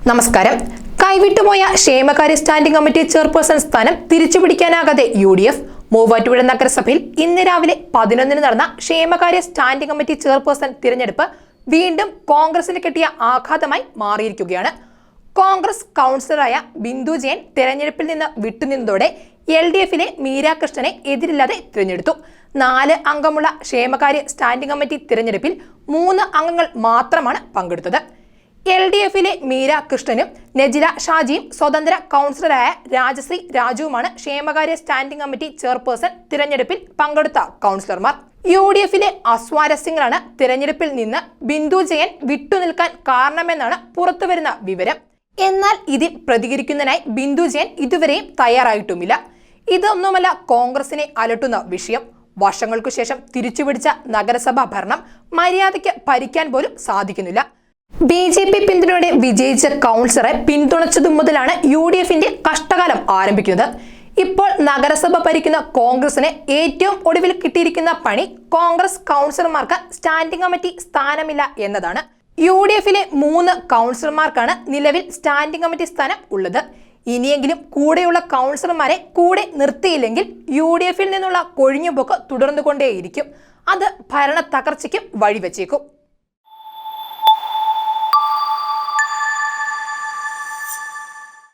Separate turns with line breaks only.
നമസ്കാരം. കൈവിട്ടുപോയ ക്ഷേമകാര്യ standing committee chairperson സ്ഥാനം തിരിച്ചുപിടിക്കാനാകാതെ യു ഡി എഫ് മൂവാറ്റുപുഴ നഗരസഭയിൽ ഇന്ന് രാവിലെ പതിനൊന്നിന് നടന്ന ക്ഷേമകാര്യ സ്റ്റാൻഡിംഗ് കമ്മിറ്റി ചെയർപേഴ്സൺ തിരഞ്ഞെടുപ്പ് വീണ്ടും കോൺഗ്രസിന് കിട്ടിയ ആഘാതമായി മാറിയിരിക്കുകയാണ്. കോൺഗ്രസ് കൗൺസിലറായ ബിന്ദു ജയൻ തെരഞ്ഞെടുപ്പിൽ നിന്ന് വിട്ടുനിന്നതോടെ എൽ ഡി എഫിലെ മീരാകൃഷ്ണനെ എതിരില്ലാതെ തിരഞ്ഞെടുത്തു. നാല് അംഗമുള്ള ക്ഷേമകാര്യ സ്റ്റാൻഡിംഗ് കമ്മിറ്റി തിരഞ്ഞെടുപ്പിൽ മൂന്ന് അംഗങ്ങൾ മാത്രമാണ് പങ്കെടുത്തത്. എൽ ഡി എഫിലെ മീരാകൃഷ്ണനും നജില ഷാജിയും സ്വതന്ത്ര കൗൺസിലറായ രാജശ്രീ രാജുവുമാണ് ക്ഷേമകാര്യ സ്റ്റാൻഡിംഗ് കമ്മിറ്റി ചെയർപേഴ്സൺ തിരഞ്ഞെടുപ്പിൽ പങ്കെടുത്ത കൗൺസിലർമാർ. യു ഡി എഫിലെ അസ്വാരസ്യങ്ങളാണ് തിരഞ്ഞെടുപ്പിൽ നിന്ന് ബിന്ദു ജയൻ വിട്ടുനിൽക്കാൻ കാരണമെന്നാണ് പുറത്തുവരുന്ന വിവരം. എന്നാൽ ഇതിൽ പ്രതികരിക്കുന്നതിനായി ബിന്ദു ജയൻ ഇതുവരെയും തയ്യാറായിട്ടുമില്ല. ഇതൊന്നുമല്ല കോൺഗ്രസിനെ അലട്ടുന്ന വിഷയം. വർഷങ്ങൾക്കു ശേഷം തിരിച്ചുപിടിച്ച നഗരസഭാ ഭരണം മര്യാദയ്ക്ക് ഭരിക്കാൻ പോലും സാധിക്കുന്നില്ല. ബി ജെ പി പിന്തുണയോടെ വിജയിച്ച കൗൺസിലറെ പിന്തുണച്ചതു മുതലാണ് യു ഡി എഫിന്റെ കഷ്ടകാലം ആരംഭിക്കുന്നത്. ഇപ്പോൾ നഗരസഭ ഭരിക്കുന്ന കോൺഗ്രസിന് ഏറ്റവും ഒടുവിൽ കിട്ടിയിരിക്കുന്ന പണി കോൺഗ്രസ് കൗൺസിലർമാർക്ക് സ്റ്റാൻഡിംഗ് കമ്മിറ്റി സ്ഥാനമില്ല എന്നതാണ്. യു ഡി എഫിലെ മൂന്ന് കൗൺസിലർമാർക്കാണ് നിലവിൽ സ്റ്റാൻഡിംഗ് കമ്മിറ്റി സ്ഥാനം ഉള്ളത്. ഇനിയെങ്കിലും കൂടെയുള്ള കൗൺസിലർമാരെ കൂടെ നിർത്തിയില്ലെങ്കിൽ യു ഡി എഫിൽ നിന്നുള്ള കൊഴിഞ്ഞുപോക്ക് തുടർന്നുകൊണ്ടേയിരിക്കും. അത് ഭരണ തകർച്ചയ്ക്കും വഴിവെച്ചേക്കും.